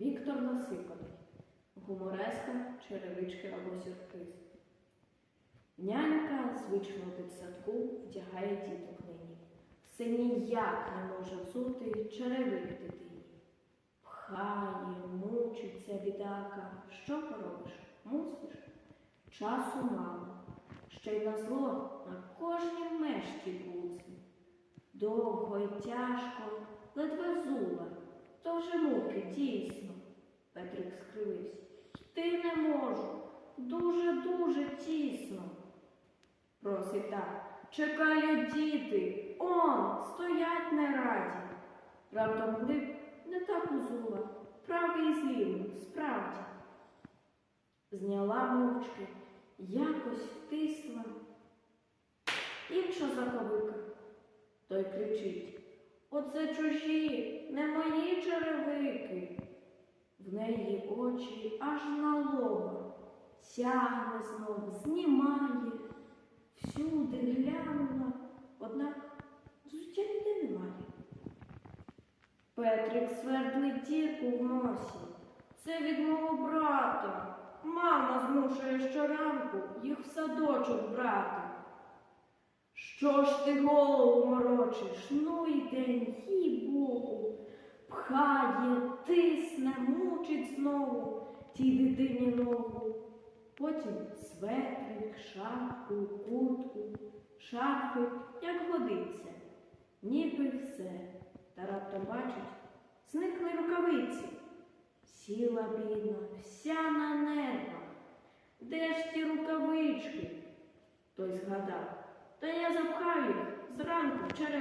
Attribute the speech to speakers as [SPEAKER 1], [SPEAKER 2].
[SPEAKER 1] Віктор Насипаний. Гумореска, черевички або сюрприз. Нянька звично в дитсадку вдягає діток нині. Все ніяк не може взути черевик дитині. Пхає, мучиться бідака. Що поробиш? Мусиш? Часу мало. Ще й на зло на кожній мешті буці. Довго й тяжко, ледве зула, то вже муки дійсно. Петрик скривився. Йти не можу, дуже-дуже тісно. Просить так. Чекають діти, он, стоять не раді. Раптом глиб не так узула, правий і злівий, справді. Зняла мовчки, якось втисла. Інша заховика. Той кричить Оце чужі, не мої аж на лоба, тягне знов, знімає, всюди глянула, однак взуття ніде немає. Петрик свердлить дірку в носі. Це від мого брата. Мама змушує щоранку їх в садочок брати. Що ж ти голову морочиш? Ну і день, їй Богу, пхає, тисне, мучить знову тій дитині ногу. Потім светрик, шапку, куртку, шарфик, як годиться, ніби все. Та раптом бачить, зникли рукавиці. Сіла бідна, вся на нервах. Де ж ті рукавички? Той згадав, та я запхав їх зранку черевичку.